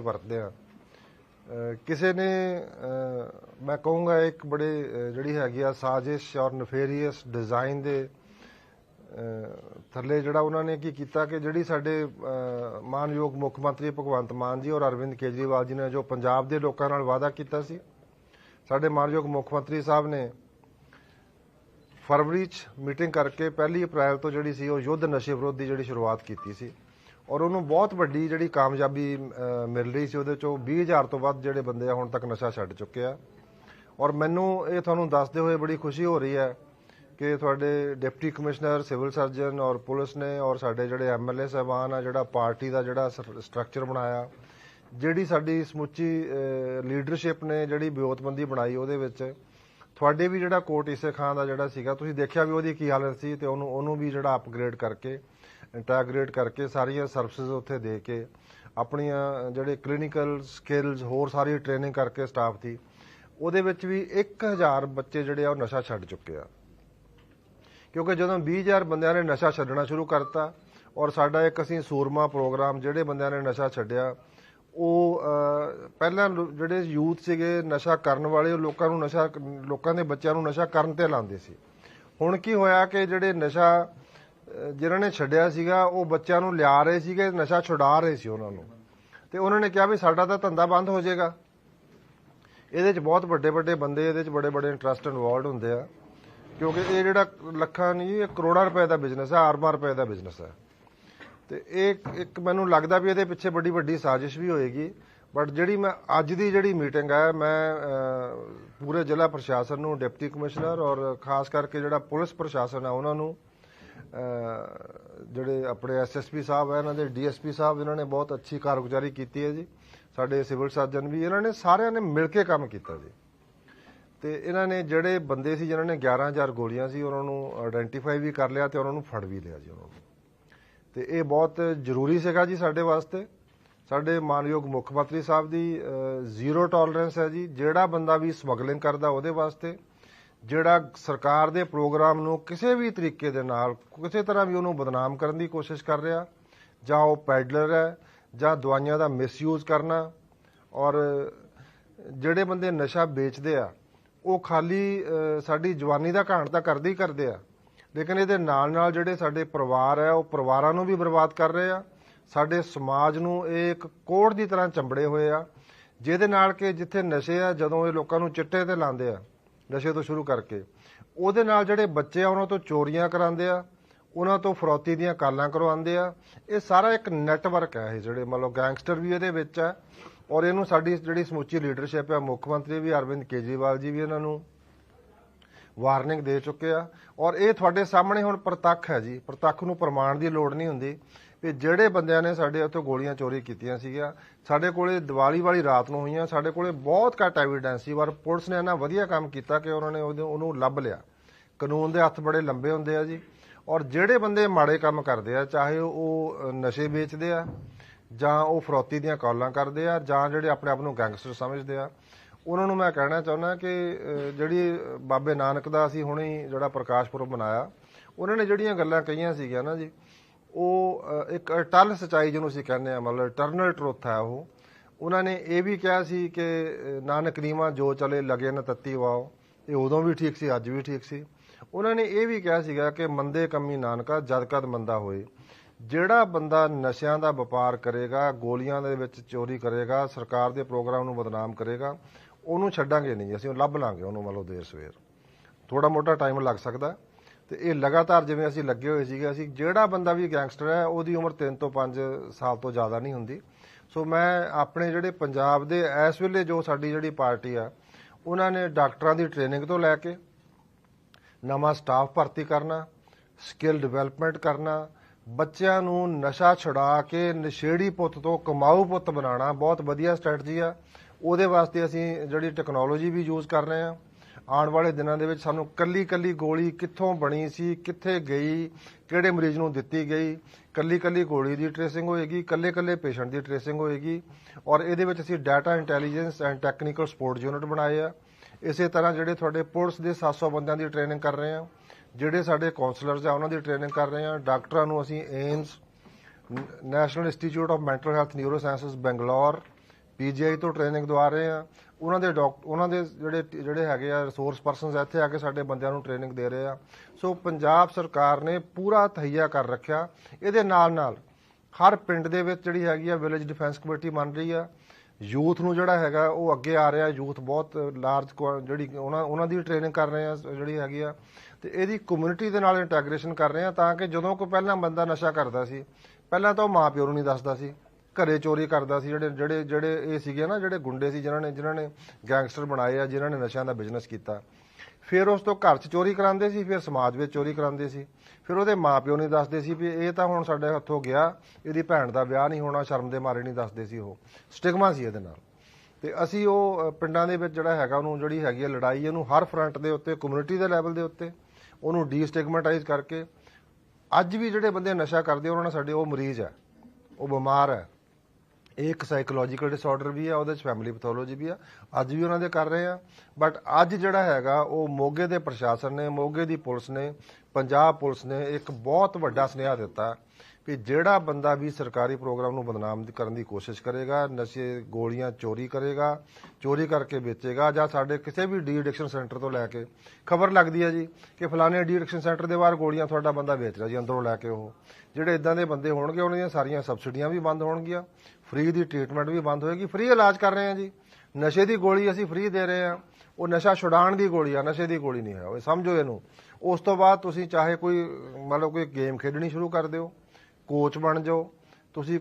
ਵਰਤਦੇ ਆ ਕਿਸੇ ਨੇ ਮੈਂ ਕਹੂੰਗਾ ਇੱਕ ਬੜੇ ਜਿਹੜੀ ਹੈਗੀ ਆ ਸਾਜ਼ਿਸ਼ ਔਰ ਨਫੇਰੀਅਸ ਡਿਜ਼ਾਈਨ ਦੇ ਥੱਲੇ ਜਿਹੜਾ ਉਹਨਾਂ ਨੇ ਕੀ ਕੀਤਾ ਕਿ ਜਿਹੜੀ ਸਾਡੇ ਮਾਨਯੋਗ ਮੁੱਖ ਮੰਤਰੀ ਭਗਵੰਤ ਮਾਨ ਜੀ ਔਰ ਅਰਵਿੰਦ ਕੇਜਰੀਵਾਲ ਜੀ ਨੇ ਜੋ ਪੰਜਾਬ ਦੇ ਲੋਕਾਂ ਨਾਲ ਵਾਅਦਾ ਕੀਤਾ ਸੀ, ਸਾਡੇ ਮਾਨਯੋਗ ਮੁੱਖ ਮੰਤਰੀ ਸਾਹਿਬ ਨੇ ਫਰਵਰੀ 'ਚ ਮੀਟਿੰਗ ਕਰਕੇ ਪਹਿਲੀ ਅਪ੍ਰੈਲ ਤੋਂ ਜਿਹੜੀ ਸੀ ਉਹ ਯੁੱਧ ਨਸ਼ੇ ਵਿਰੋਧ ਦੀ ਜਿਹੜੀ ਸ਼ੁਰੂਆਤ ਕੀਤੀ ਸੀ। ਔਰ ਉਹਨੂੰ ਬਹੁਤ ਵੱਡੀ ਜਿਹੜੀ ਕਾਮਯਾਬੀ ਮਿਲ ਰਹੀ ਸੀ ਉਹਦੇ ਚੋਂ 20000 ਤੋਂ ਵੱਧ ਜਿਹੜੇ ਬੰਦੇ ਆ ਹੁਣ ਤੱਕ ਨਸ਼ਾ ਛੱਡ ਚੁੱਕੇ ਆ। ਔਰ ਮੈਨੂੰ ਇਹ ਤੁਹਾਨੂੰ ਦੱਸਦੇ ਹੋਏ ਬੜੀ ਖੁਸ਼ੀ ਹੋ ਰਹੀ ਹੈ ਕਿ ਤੁਹਾਡੇ ਡਿਪਟੀ ਕਮਿਸ਼ਨਰ, ਸਿਵਲ ਸਰਜਨ ਔਰ ਪੁਲਿਸ ਨੇ ਔਰ ਸਾਡੇ ਜਿਹੜੇ ਐਮਐਲਏ ਸਾਹਿਬਾਨ ਆ, ਜਿਹੜਾ ਪਾਰਟੀ ਦਾ ਜਿਹੜਾ ਸਟਰਕਚਰ ਬਣਾਇਆ, ਜਿਹੜੀ ਸਾਡੀ ਸਮੁੱਚੀ ਲੀਡਰਸ਼ਿਪ ਨੇ ਜਿਹੜੀ ਵਿਉਂਤਬੰਦੀ ਬਣਾਈ ਉਹਦੇ ਵਿੱਚ, ਤੁਹਾਡੇ ਵੀ ਜਿਹੜਾ ਕੋਟ ਇਸੇ ਖਾਨ ਦਾ ਜਿਹੜਾ ਸੀਗਾ, ਤੁਸੀਂ ਦੇਖਿਆ ਵੀ ਉਹਦੀ ਕੀ ਹਾਲਤ ਸੀ ਤੇ ਉਹਨੂੰ ਉਹਨੂੰ ਵੀ ਜਿਹੜਾ ਅਪਗ੍ਰੇਡ ਕਰਕੇ ਇੰਟੈਗ੍ਰੇਟ ਕਰਕੇ ਸਾਰੀਆਂ ਸਰਵਿਸਿਜ਼ ਉੱਥੇ ਦੇ ਕੇ, ਆਪਣੀਆਂ ਜਿਹੜੇ ਕਲੀਨਿਕਲ ਸਕਿੱਲਸ ਹੋਰ ਸਾਰੀ ਟ੍ਰੇਨਿੰਗ ਕਰਕੇ ਸਟਾਫ ਦੀ, ਉਹਦੇ ਵਿੱਚ ਵੀ 1000 ਬੱਚੇ ਜਿਹੜੇ ਆ ਉਹ ਨਸ਼ਾ ਛੱਡ ਚੁੱਕੇ ਆ। ਕਿਉਂਕਿ ਜਦੋਂ 20000 ਬੰਦਿਆਂ ਨੇ ਨਸ਼ਾ ਛੱਡਣਾ ਸ਼ੁਰੂ ਕਰਤਾ ਔਰ ਸਾਡਾ ਇੱਕ ਅਸੀਂ ਸੂਰਮਾ ਪ੍ਰੋਗਰਾਮ ਜਿਹੜੇ ਬੰਦਿਆਂ ਨੇ ਨਸ਼ਾ ਛੱਡਿਆ, ਉਹ ਪਹਿਲਾਂ ਜਿਹੜੇ ਯੂਥ ਸੀਗੇ ਨਸ਼ਾ ਕਰਨ ਵਾਲੇ, ਉਹ ਲੋਕਾਂ ਨੂੰ ਨਸ਼ਾ, ਲੋਕਾਂ ਦੇ ਬੱਚਿਆਂ ਨੂੰ ਨਸ਼ਾ ਕਰਨ ਤੇ ਲਾਉਂਦੇ ਸੀ। ਹੁਣ ਕੀ ਹੋਇਆ ਕਿ ਜਿਹੜੇ ਨਸ਼ਾ ਜਿਨ੍ਹਾਂ ਨੇ ਛੱਡਿਆ ਸੀਗਾ, ਉਹ ਬੱਚਿਆਂ ਨੂੰ ਲਿਆ ਰਹੇ ਸੀਗੇ, ਨਸ਼ਾ ਛੁਡਾ ਰਹੇ ਸੀ ਉਹਨਾਂ ਨੂੰ। ਤੇ ਉਹਨਾਂ ਨੇ ਕਿਹਾ ਵੀ ਸਾਡਾ ਤਾਂ ਧੰਦਾ ਬੰਦ ਹੋ ਜਾਏਗਾ। ਇਹਦੇ 'ਚ ਬਹੁਤ ਵੱਡੇ ਵੱਡੇ ਬੰਦੇ, ਇਹਦੇ 'ਚ ਬੜੇ ਬੜੇ ਇੰਟਰਸਟ ਇਨਵੋਲਡ ਹੁੰਦੇ ਆ। ਕਿਉਂਕਿ ਇਹ ਜਿਹੜਾ ਲੱਖਾਂ ਨਹੀਂ, ਇਹ ਕਰੋੜਾਂ ਰੁਪਏ ਦਾ ਬਿਜ਼ਨਸ ਹੈ ਅਰਬਾਂ ਰੁਪਏ ਦਾ ਬਿਜ਼ਨਸ ਹੈ। ਤੇ ਇਹ ਇੱਕ ਮੈਨੂੰ ਲੱਗਦਾ ਵੀ ਇਹਦੇ ਪਿੱਛੇ ਬੜੀ ਵੱਡੀ ਸਾਜ਼ਿਸ਼ ਵੀ ਹੋਏਗੀ। ਬਟ ਜਿਹੜੀ ਮੈਂ ਅੱਜ ਦੀ ਜਿਹੜੀ ਮੀਟਿੰਗ ਹੈ, ਮੈਂ ਪੂਰੇ ਜ਼ਿਲ੍ਹਾ ਪ੍ਰਸ਼ਾਸਨ ਨੂੰ, ਡਿਪਟੀ ਕਮਿਸ਼ਨਰ ਔਰ ਖਾਸ ਕਰਕੇ ਜਿਹੜਾ ਪੁਲਿਸ ਪ੍ਰਸ਼ਾਸਨ ਹੈ, ਉਹਨਾਂ ਨੂੰ ਜਿਹੜੇ ਆਪਣੇ ਐਸਐਸਪੀ ਸਾਹਿਬ ਹੈ ਇਹਨਾਂ ਦੇ ਡੀਐਸਪੀ ਸਾਹਿਬ ਇਹਨਾਂ ਨੇ ਬਹੁਤ ਅੱਛੀ ਕਾਰਗੁਜ਼ਾਰੀ ਕੀਤੀ ਹੈ ਜੀ। ਸਾਡੇ ਸਿਵਲ ਸਰਜਨ ਵੀ, ਇਹਨਾਂ ਨੇ ਸਾਰਿਆਂ ਨੇ ਮਿਲ ਕੇ ਕੰਮ ਕੀਤਾ ਜੀ। ਤੇ ਇਹਨਾਂ ਨੇ ਜਿਹੜੇ ਬੰਦੇ ਸੀ, ਜਿਨ੍ਹਾਂ ਨੇ 11000 ਗੋਲੀਆਂ ਸੀ, ਉਹਨਾਂ ਨੂੰ ਆਇਡੈਂਟੀਫਾਈ ਵੀ ਕਰ ਲਿਆ ਤੇ ਉਹਨਾਂ ਨੂੰ ਫੜ ਵੀ ਲਿਆ ਜੀ ਉਹਨਾਂ ਨੂੰ। ਤੇ ਇਹ ਬਹੁਤ ਜ਼ਰੂਰੀ ਸੀਗਾ ਜੀ ਸਾਡੇ ਵਾਸਤੇ। ਸਾਡੇ ਮਾਨਯੋਗ ਮੁੱਖ ਮੰਤਰੀ ਸਾਹਿਬ ਦੀ ਜ਼ੀਰੋ ਟੋਲਰੈਂਸ ਹੈ ਜੀ। ਜਿਹੜਾ ਬੰਦਾ ਵੀ ਸਮਗਲਿੰਗ ਕਰਦਾ, ਉਹਦੇ ਵਾਸਤੇ ਜਿਹੜਾ ਸਰਕਾਰ ਦੇ ਪ੍ਰੋਗਰਾਮ ਨੂੰ ਕਿਸੇ ਵੀ ਤਰੀਕੇ ਦੇ ਨਾਲ ਕਿਸੇ ਤਰ੍ਹਾਂ ਵੀ ਉਹਨੂੰ ਬਦਨਾਮ ਕਰਨ ਦੀ ਕੋਸ਼ਿਸ਼ ਕਰ ਰਿਹਾ, ਜਾਂ ਉਹ ਪੈਡਲਰ ਹੈ, ਜਾਂ ਦਵਾਈਆਂ ਦਾ ਮਿਸਯੂਜ਼ ਕਰਨਾ, ਔਰ ਜਿਹੜੇ ਬੰਦੇ ਨਸ਼ਾ ਵੇਚਦੇ ਆ, ਉਹ ਖਾਲੀ ਸਾਡੀ ਜਵਾਨੀ ਦਾ ਘਾਣ ਤਾਂ ਕਰਦੇ ਹੀ ਕਰਦੇ ਆ, ਲੇਕਿਨ ਇਹਦੇ ਨਾਲ ਨਾਲ ਜਿਹੜੇ ਸਾਡੇ ਪਰਿਵਾਰ ਹੈ, ਉਹ ਪਰਿਵਾਰਾਂ ਨੂੰ ਵੀ ਬਰਬਾਦ ਕਰ ਰਹੇ ਆ, ਸਾਡੇ ਸਮਾਜ ਨੂੰ ਇਹ ਇੱਕ ਕੋੜ ਦੀ ਤਰ੍ਹਾਂ ਚੰਬੜੇ ਹੋਏ ਆ, ਜਿਹਦੇ ਨਾਲ ਕਿ ਜਿੱਥੇ ਨਸ਼ੇ ਆ, ਜਦੋਂ ਇਹ ਲੋਕਾਂ ਨੂੰ ਚਿੱਟੇ ਤੇ ਲਾਉਂਦੇ ਆ ਨਸ਼ੇ ਤੋਂ ਸ਼ੁਰੂ ਕਰਕੇ। ਉਹਦੇ ਨਾਲ ਜਿਹੜੇ ਬੱਚੇ ਆ, ਉਹਨਾਂ ਤੋਂ ਚੋਰੀਆਂ ਕਰਾਉਂਦੇ ਆ, ਉਹਨਾਂ ਤੋਂ ਫਰੋਤੀ ਦੀਆਂ ਕਾਲਾਂ ਕਰਵਾਉਂਦੇ ਆ। ਇਹ ਸਾਰਾ ਇੱਕ ਨੈਟਵਰਕ ਹੈ ਇਹ ਜਿਹੜੇ ਮਤਲਬ ਗੈਂਗਸਟਰ ਵੀ ਇਹਦੇ ਵਿੱਚ ਆ ਔਰ ਇਹਨੂੰ ਸਾਡੀ ਜਿਹੜੀ ਸਮੁੱਚੀ ਲੀਡਰਸ਼ਿਪ ਹੈ ਮੁੱਖ ਮੰਤਰੀ ਵੀ ਅਰਵਿੰਦ ਕੇਜਰੀਵਾਲ ਜੀ ਵੀ ਇਹਨਾਂ ਨੂੰ ਵਾਰਨਿੰਗ ਦੇ ਚੁੱਕੇ ਆ। ਔਰ ਇਹ ਤੁਹਾਡੇ ਸਾਹਮਣੇ ਹੁਣ ਪ੍ਰਤੱਖ ਹੈ ਜੀ, ਪ੍ਰਤੱਖ ਨੂੰ ਪ੍ਰਮਾਣ ਦੀ ਲੋੜ ਨਹੀਂ ਹੁੰਦੀ। ਵੀ ਜਿਹੜੇ ਬੰਦਿਆਂ ਨੇ ਸਾਡੇ ਉੱਥੇ ਗੋਲੀਆਂ ਚੋਰੀ ਕੀਤੀਆਂ ਸੀਗੀਆਂ, ਸਾਡੇ ਕੋਲੇ ਦੀਵਾਲੀ ਵਾਲੀ ਰਾਤ ਨੂੰ ਹੋਈਆਂ, ਸਾਡੇ ਕੋਲੇ ਬਹੁਤ ਘੱਟ ਐਵੀਡੈਂਸ ਸੀ, ਪਰ ਪੁਲਿਸ ਨੇ ਇਹਨਾਂ ਵਧੀਆ ਕੰਮ ਕੀਤਾ ਕਿ ਉਹਨਾਂ ਨੇ ਉਹਦੇ- ਉਹਨੂੰ ਲੱਭ ਲਿਆ। ਕਾਨੂੰਨ ਦੇ ਹੱਥ ਬੜੇ ਲੰਬੇ ਹੁੰਦੇ ਆ ਜੀ। ਔਰ ਜਿਹੜੇ ਬੰਦੇ ਮਾੜੇ ਕੰਮ ਕਰਦੇ ਆ, ਚਾਹੇ ਉਹ ਨਸ਼ੇ ਵੇਚਦੇ ਆ, ਜਾਂ ਉਹ ਫਰੋਤੀ ਦੀਆਂ ਕਾਲਾਂ ਕਰਦੇ ਆ, ਜਾਂ ਜਿਹੜੇ ਆਪਣੇ ਆਪ ਨੂੰ ਗੈਂਗਸਟਰ ਸਮਝਦੇ ਆ, ਉਹਨਾਂ ਨੂੰ ਮੈਂ ਕਹਿਣਾ ਚਾਹੁੰਦਾ ਕਿ ਜਿਹੜੀ ਬਾਬੇ ਨਾਨਕ ਦਾ ਅਸੀਂ ਹੁਣੇ ਜਿਹੜਾ ਪ੍ਰਕਾਸ਼ ਪੁਰਬ ਮਨਾਇਆ, ਉਹਨਾਂ ਨੇ ਜਿਹੜੀਆਂ ਗੱਲਾਂ ਕਹੀਆਂ ਸੀਗੀਆਂ ਨਾ ਜੀ ਉਹ ਇੱਕ ਅਟਲ ਸਚਾਈ ਜਿਹਨੂੰ ਅਸੀਂ ਕਹਿੰਦੇ ਆ ਮਤਲਬ ਇਟਰਨਲ ਟਰੁੱਥ ਹੈ ਉਹ। ਉਹਨਾਂ ਨੇ ਇਹ ਵੀ ਕਿਹਾ ਸੀ ਕਿ ਨਾਨਕ ਨੀਮਾ ਜੋ ਚਲੇ ਲਗੇ ਨਾ ਤੱਤੀ ਵਾਓ। ਇਹ ਉਦੋਂ ਵੀ ਠੀਕ ਸੀ, ਅੱਜ ਵੀ ਠੀਕ ਸੀ। ਉਹਨਾਂ ਨੇ ਇਹ ਵੀ ਕਿਹਾ ਸੀਗਾ ਕਿ ਮੰਦੇ ਕੰਮੀ ਨਾਨਕਾ, ਜਦ ਕਦ ਮੰਦਾ ਹੋਏ। ਜਿਹੜਾ ਬੰਦਾ ਨਸ਼ਿਆਂ ਦਾ ਵਪਾਰ ਕਰੇਗਾ, ਗੋਲੀਆਂ ਦੇ ਵਿੱਚ ਚੋਰੀ ਕਰੇਗਾ, ਸਰਕਾਰ ਦੇ ਪ੍ਰੋਗਰਾਮ ਨੂੰ ਬਦਨਾਮ ਕਰੇਗਾ, ਉਹਨੂੰ ਛੱਡਾਂਗੇ ਨਹੀਂ। ਅਸੀਂ ਉਹ ਲੱਭ ਲਾਂਗੇ ਉਹਨੂੰ ਮਤਲਬ ਦੇਰ ਸਵੇਰ। ਥੋੜਾ ਮੋਟਾ ਟਾਈਮ ਲੱਗ ਸਕਦਾ। ਤੇ ਇਹ ਲਗਾਤਾਰ ਜਿਵੇਂ ਅਸੀਂ ਲੱਗੇ ਹੋਏ ਸੀਗੇ, ਅਸੀਂ ਜਿਹੜਾ ਬੰਦਾ ਵੀ ਗੈਂਗਸਟਰ ਹੈ, ਉਹਦੀ ਉਮਰ 3 ਤੋਂ 5 ਸਾਲ ਤੋਂ ਜ਼ਿਆਦਾ ਨਹੀਂ ਹੁੰਦੀ। ਸੋ ਮੈਂ ਆਪਣੇ ਜਿਹੜੇ ਪੰਜਾਬ ਦੇ ਇਸ ਵੇਲੇ ਜੋ ਸਾਡੀ ਜਿਹੜੀ ਪਾਰਟੀ ਆ, ਉਹਨਾਂ ਨੇ ਡਾਕਟਰਾਂ ਦੀ ਟ੍ਰੇਨਿੰਗ ਤੋਂ ਲੈ ਕੇ ਨਵਾਂ ਸਟਾਫ ਭਰਤੀ ਕਰਨਾ, ਸਕਿੱਲ ਡਿਵੈਲਪਮੈਂਟ ਕਰਨਾ, ਬੱਚਿਆਂ ਨੂੰ ਨਸ਼ਾ ਛੁਡਾ ਕੇ ਨਸ਼ੇੜੀ ਪੁੱਤ ਤੋਂ ਕਮਾਊ ਪੁੱਤ ਬਣਾਉਣਾ ਬਹੁਤ ਵਧੀਆ ਸਟ੍ਰੈਟਜੀ ਆ। ਉਹਦੇ ਵਾਸਤੇ ਅਸੀਂ ਜਿਹੜੀ ਟੈਕਨੋਲੋਜੀ ਵੀ ਯੂਜ਼ ਕਰ ਰਹੇ ਆ। ਆਉਣ ਵਾਲੇ ਦਿਨਾਂ ਦੇ ਵਿੱਚ ਸਾਨੂੰ ਕੱਲੀ ਕੱਲੀ ਗੋਲੀ ਕਿੱਥੋਂ ਬਣੀ ਸੀ, ਕਿੱਥੇ ਗਈ, ਕਿਹੜੇ ਮਰੀਜ਼ ਨੂੰ ਦਿੱਤੀ ਗਈ ਕੱਲੀ ਕੱਲੀ ਗੋਲੀ ਦੀ ਟ੍ਰੇਸਿੰਗ ਹੋਏਗੀ ਕੱਲੇ ਕੱਲੇ ਪੇਸ਼ੈਂਟ ਦੀ ਟ੍ਰੇਸਿੰਗ ਹੋਏਗੀ ਔਰ ਇਹਦੇ ਵਿੱਚ ਅਸੀਂ data intelligence and technical support unit ਬਣਾਏ ਆ। ਇਸੇ ਤਰ੍ਹਾਂ ਜਿਹੜੇ ਤੁਹਾਡੇ ਪੁਲਿਸ ਦੇ 700 ਬੰਦਿਆਂ ਦੀ ਟ੍ਰੇਨਿੰਗ ਕਰ ਰਹੇ ਆ, ਜਿਹੜੇ ਸਾਡੇ ਕਾਉਂਸਲਰਸ ਆ, ਉਹਨਾਂ ਦੀ ਟ੍ਰੇਨਿੰਗ ਕਰ ਰਹੇ ਆ। ਡਾਕਟਰਾਂ ਨੂੰ ਅਸੀਂ AIIMS National Institute of Mental Health neuro sciences Bangalore PGI ਤੋਂ ਟ੍ਰੇਨਿੰਗ ਦਵਾ ਰਹੇ ਆ। ਉਹਨਾਂ ਦੇ ਡਾਕ ਉਹਨਾਂ ਦੇ ਜਿਹੜੇ ਜਿਹੜੇ ਹੈਗੇ ਆ ਰਿਸੋਰਸ ਪਰਸਨਸ ਇੱਥੇ ਆ ਕੇ ਸਾਡੇ ਬੰਦਿਆਂ ਨੂੰ ਟ੍ਰੇਨਿੰਗ ਦੇ ਰਹੇ ਆ। ਸੋ ਪੰਜਾਬ ਸਰਕਾਰ ਨੇ ਪੂਰਾ ਤਹਈਆ ਕਰ ਰੱਖਿਆ। ਇਹਦੇ ਨਾਲ ਨਾਲ ਹਰ ਪਿੰਡ ਦੇ ਵਿੱਚ ਜਿਹੜੀ ਹੈਗੀ ਆ ਵਿਲੇਜ ਡਿਫੈਂਸ ਕਮੇਟੀ ਬਣ ਰਹੀ ਆ। ਯੂਥ ਨੂੰ ਜਿਹੜਾ ਹੈਗਾ, ਉਹ ਅੱਗੇ ਆ ਰਿਹਾ। ਯੂਥ ਬਹੁਤ ਲਾਰਜ ਜਿਹੜੀ ਉਹਨਾਂ ਉਹਨਾਂ ਦੀ ਟ੍ਰੇਨਿੰਗ ਕਰ ਰਹੇ ਆ ਜਿਹੜੀ ਹੈਗੀ ਆ। ਤੇ ਇਹਦੀ ਕਮਿਊਨਿਟੀ ਦੇ ਨਾਲ ਇੰਟੈਗ੍ਰੇਸ਼ਨ ਕਰ ਰਹੇ ਆ ਤਾਂ ਕਿ ਜਦੋਂ ਕੋਈ ਪਹਿਲਾਂ ਬੰਦਾ ਨਸ਼ਾ ਕਰਦਾ ਸੀ, ਪਹਿਲਾਂ ਤਾਂ ਉਹ ਮਾਪਿਓ ਨੂੰ ਨਹੀਂ ਦੱਸਦਾ ਸੀ। ਘਰੇ ਚੋਰੀ ਕਰਦਾ ਸੀ, ਜਿਹੜੇ ਜਿਹੜੇ ਜਿਹੜੇ ਇਹ ਸੀਗੇ ਨਾ, ਜਿਹੜੇ ਗੁੰਡੇ ਸੀ, ਜਿਨ੍ਹਾਂ ਨੇ ਜਿਨ੍ਹਾਂ ਨੇ ਗੈਂਗਸਟਰ ਬਣਾਏ ਆ, ਜਿਨ੍ਹਾਂ ਨੇ ਨਸ਼ਿਆਂ ਦਾ ਬਿਜ਼ਨਸ ਕੀਤਾ। ਫਿਰ ਉਸ ਤੋਂ ਘਰ 'ਚ ਚੋਰੀ ਕਰਾਉਂਦੇ ਸੀ, ਫਿਰ ਸਮਾਜ ਵਿੱਚ ਚੋਰੀ ਕਰਾਉਂਦੇ ਸੀ। ਫਿਰ ਉਹਦੇ ਮਾਪਿਓ ਨਹੀਂ ਦੱਸਦੇ ਸੀ ਵੀ ਇਹ ਤਾਂ ਹੁਣ ਸਾਡੇ ਹੱਥੋਂ ਗਿਆ, ਇਹਦੀ ਭੈਣ ਦਾ ਵਿਆਹ ਨਹੀਂ ਹੋਣਾ, ਸ਼ਰਮ ਦੇ ਮਾਰੇ ਨਹੀਂ ਦੱਸਦੇ ਸੀ ਉਹ। ਸਟਿਗਮਾ ਸੀ ਇਹਦੇ ਨਾਲ। ਤੇ ਅਸੀਂ ਉਹ ਪਿੰਡਾਂ ਦੇ ਵਿੱਚ ਜਿਹੜਾ ਹੈਗਾ, ਉਹਨੂੰ ਜਿਹੜੀ ਹੈਗੀ ਹੈ ਲੜਾਈ ਇਹਨੂੰ ਹਰ ਫਰੰਟ ਦੇ ਉੱਤੇ ਕਮਿਊਨਿਟੀ ਦੇ ਲੈਵਲ ਦੇ ਉੱਤੇ, ਉਹਨੂੰ ਡੀਸਟਿਗਮੈਟਾਈਜ਼ ਕਰਕੇ, ਅੱਜ ਵੀ ਜਿਹੜੇ ਬੰਦੇ ਨਸ਼ਾ ਕਰਦੇ, ਉਹਨਾਂ ਨਾਲ ਸਾਡੇ ਉਹ ਮਰੀਜ਼ ਹੈ ਉਹ ਬਿਮਾਰ ਹੈ ਇਹ ਇੱਕ ਸਾਈਕੋਲੋਜੀਕਲ ਡਿਸਆਰਡਰ ਵੀ ਆ, ਉਹਦੇ ਚ ਫੈਮਿਲੀ ਪੈਥੋਲੋਜੀ ਵੀ ਆ। ਅੱਜ ਵੀ ਉਹਨਾਂ ਦੇ ਕਰ ਰਹੇ ਆ। ਬਟ ਅੱਜ ਜਿਹੜਾ ਹੈਗਾ, ਉਹ ਮੋਗੇ ਦੇ ਪ੍ਰਸ਼ਾਸਨ ਨੇ, ਮੋਗੇ ਦੀ ਪੁਲਿਸ ਨੇ, ਪੰਜਾਬ ਪੁਲਿਸ ਨੇ ਇੱਕ ਬਹੁਤ ਵੱਡਾ ਸੁਨੇਹਾ ਦਿੱਤਾ। ਕਿ ਜਿਹੜਾ ਬੰਦਾ ਵੀ ਸਰਕਾਰੀ ਪ੍ਰੋਗਰਾਮ ਨੂੰ ਬਦਨਾਮ ਕਰਨ ਦੀ ਕੋਸ਼ਿਸ਼ ਕਰੇਗਾ, ਨਸ਼ੇ ਗੋਲੀਆਂ ਚੋਰੀ ਕਰੇਗਾ, ਚੋਰੀ ਕਰਕੇ ਵੇਚੇਗਾ ਜਾਂ ਸਾਡੇ ਕਿਸੇ ਵੀ ਡੀ ਐਡਿਕਸ਼ਨ ਸੈਂਟਰ ਤੋਂ ਲੈ ਕੇ, ਖਬਰ ਲੱਗਦੀ ਹੈ ਜੀ ਕਿ ਫਲਾਣੇ ਡੀ ਐਡਿਕਸ਼ਨ ਸੈਂਟਰ ਦੇ ਬਾਹਰ ਗੋਲੀਆਂ ਤੁਹਾਡਾ ਬੰਦਾ ਵੇਚ ਰਿਹਾ ਜੀ, ਅੰਦਰੋਂ ਲੈ ਕੇ ਉਹ। ਜਿਹੜੇ ਇਦਾਂ ਦੇ ਬੰਦੇ ਹੋਣਗੇ, ਉਹਨਾਂ ਦੀਆਂ ਸਾਰੀਆਂ ਸਬਸਿਡੀਆਂ ਵੀ ਬੰਦ ਹੋਣਗੀਆਂ, ਫ੍ਰੀ ਦੀ ਟ੍ਰੀਟਮੈਂਟ ਵੀ ਬੰਦ ਹੋਏਗੀ, ਫ੍ਰੀ ਇਲਾਜ ਕਰ ਰਹੇ ਹਾਂ ਜੀ। ਨਸ਼ੇ ਦੀ ਗੋਲੀ ਅਸੀਂ ਫ੍ਰੀ ਦੇ ਰਹੇ ਹਾਂ, ਉਹ ਨਸ਼ਾ ਛੁਡਾਉਣ ਦੀ ਗੋਲੀ ਆ, ਨਸ਼ੇ ਦੀ ਗੋਲੀ ਨਹੀਂ ਹੈ ਉਹ ਸਮਝੋ ਇਹਨੂੰ। ਉਸ ਤੋਂ ਬਾਅਦ ਤੁਸੀਂ ਚਾਹੇ ਕੋਈ, ਮਤਲਬ ਕੋਈ ਗੇਮ ਖੇਡਣੀ ਸ਼ੁਰੂ ਕਰ ਦਿਓ। ਕੋਚ ਬਣ ਜਾਓ ਤੁਸੀਂ